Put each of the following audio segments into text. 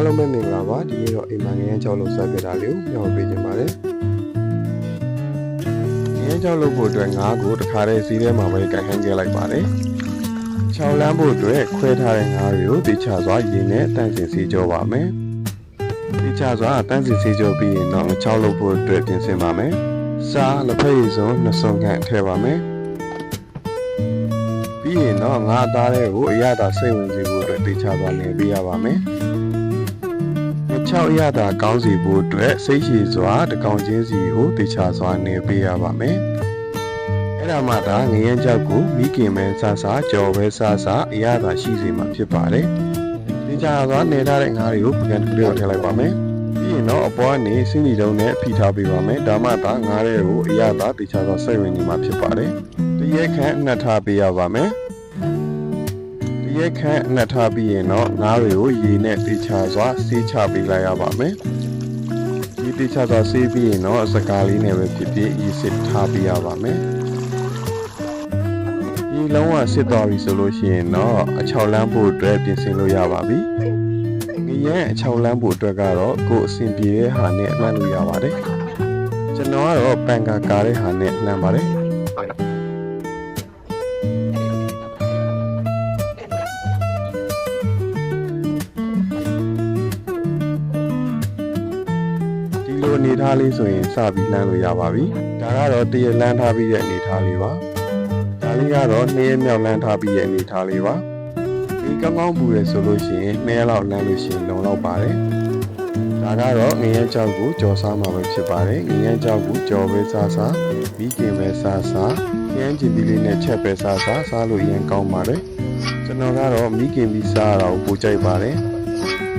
အားလုံးပဲမင်္ဂလာပါဒီနေ့တော့အိမ်မှာငရမ်းကြောက်လို့ဆက်ပြတာလေးကိုမျှဝေပေးခြင်းပါတယ်ငရမ်းကြောက်လို့ဖို့အတွက်ငါးကိုတခါတည်းစီးထဲမှာပဲကန်ခိုင်းခဲ့လိုက်ပါတယ်ချောင်းလန်းဖို့အတွက်ခွဲထားတဲ့ငါးတွေကိုတိချစွာရေနဲ့တန့်စင်စီကြောပါမယ်တိချစွာတန့်စင်စီကြောပြီးရင်တော့ချောင်းလို့ဖို့အတွက်ပြင်ဆင်ပါမယ်စားလက်ဖက်ရည်စုံနှစ်စုံခန့်ထည့်ပါမယ်ပြီးရင်တော့ငါးအသားတွေကိုအရသာစိတ်ဝင်စေဖို့အတွက်တိချစွာနေပေးရပါမယ် 6ရတာကောင်းစီဖို့အတွက်စိတ်ရှည်စွာတကောင်ချင်းစီကိုတေချာစွာနေပေးရပါမယ်။အဲ့ဒါမှဒါငရမ်းကြောက်ကိုမိခင်မဲဆဆကြော်ပဲဆဆအရသာရှိစေမှာဖြစ်ပါတယ်။တေချာစွာနေထားတဲ့ငါးတွေကိုပြန်တူလေးကိုထည့်လိုက်ပါမယ်။ပြီးရင်တော့အပေါ်ကနေစင်းဒီတုံးနဲ့ဖိထားပေးပါမယ်။ဒါမှသာငါးတွေကိုအရသာတေချာစွာစိတ်ဝင်နေမှာဖြစ်ပါတယ်။တရက်ခန့်အနှက်ထားပေးရပါမယ်။ တရက်ခန့်အနှက်ထားပြီးရင်တော့ငါးတွေကိုရေနဲ့တေချာစွာဆေးချပေးလိုက်ရပါမယ်။ဒီတေချာစွာဆေးပြီးရင်တော့စကားလေးနဲ့ပဲဖြစ်ဖြစ်ရေစစ်ထားပေးရပါမယ်။ဒီလုံးဝစစ်သွားပြီဆိုလို့ရှိရင်တော့အချောက်လန်းဖို့အတွက်ပြင်ဆင်လို့ရပါပြီ။ငရဲအချောက်လန်းဖို့အတွက်ကတော့ကိုယ်အဆင်ပြေတဲ့ဟာနဲ့လှမ်းလို့ရပါတယ်။ကျွန်တော်ကတော့ပန်ကာကာတဲ့ဟာနဲ့လှမ်းပါတယ်။ ဒီလိုအနေထားလေးဆိုရင်စပြီးလှမ်းလို့ရပါပြီ။ဒါကတော့တရလမ်းထားပြီးရဲ့အနေထားလေးပါ။ဒါလေးကတော့နှစ်ရက်မြောက်လမ်းထားပြီးရဲ့အနေထားလေးပါ။ဒီကောင်းကောင်းပူရဆိုလို့ရှိရင်နှစ်ရက်လောက်လမ်းလို့ရှိရင်လုံလောက်ပါတယ်။ဒါကတော့ငရဲကြောက်ကိုကြော်စားမှာပဲဖြစ်ပါတယ်။ငရဲကြောက်ကိုကြော်ပဲစားစားပြီးခင်ပဲစားစားရမ်းကျင်ပြီးလေးနဲ့ချက်ပဲစားစားစားလို့ရမ်းကောင်းပါတယ်။ကျွန်တော်ကတော့မိခင်ပြီးစားရတာကိုပိုကြိုက်ပါတယ်။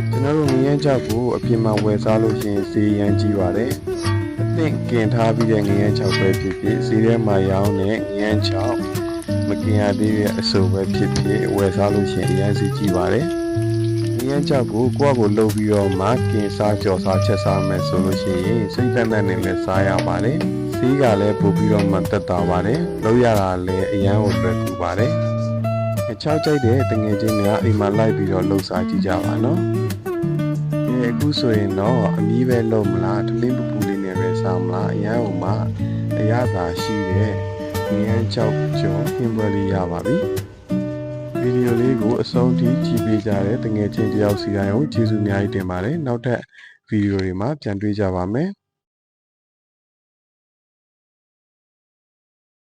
ကျွန်တော်တို့ငရမ်းကြောက်ကိုအပြင်မှာဝယ်စားလို့ရှိရင်ဈေးရမ်းကြီးပါတယ်။အသင့်ကင်ထားပြီးတဲ့ငရမ်းကြောက်ပဲဖြစ်ဖြစ်ဈေးထဲမှာရောင်းတဲ့ငရမ်းကြောက်မကင်ရသေးတဲ့အစုံပဲဖြစ်ဖြစ်ဝယ်စားလို့ရှိရင်အရင်ဈေးကြီးပါတယ်။ငရမ်းကြောက်ကိုကိုယ့်အကိုလှုပ်ပြီးတော့မှကင်စားကြော်စားချက်စားမယ်ဆိုလို့ရှိရင်စိတ်သက်သက်နဲ့လည်းစားရပါတယ်။ဈေးကလည်းပို့ပြီးတော့မှတက်တာပါတယ်။လှုပ်ရတာလည်းအရန်ကိုလွယ်ကူပါတယ်။ အချောက်ကြိုက်တဲ့တငယ်ချင်းများအိမ်မှာလိုက်ပြီးတော့လှုပ်စားကြည့်ကြပါနော်။ကဲအခုဆိုရင်တော့အမီးပဲလုံးမလားတလင်းပပူလေးနဲ့ပဲစားမလားအရန်ဟိုမှာအရသာရှိတဲ့ငရမ်းချောက်ကျော်ဟင်းပွဲလေးရပါပြီဗီဒီယိုလေးကိုအဆုံးထိကြည့်ပေးကြတဲ့တငယ်ချင်းတယောက်စီတိုင်းကိုကျေးဇူးအများကြီးတင်ပါတယ်နောက်ထပ်ဗီဒီယိုတွေမှာပြန်တွေ့ကြပါမယ်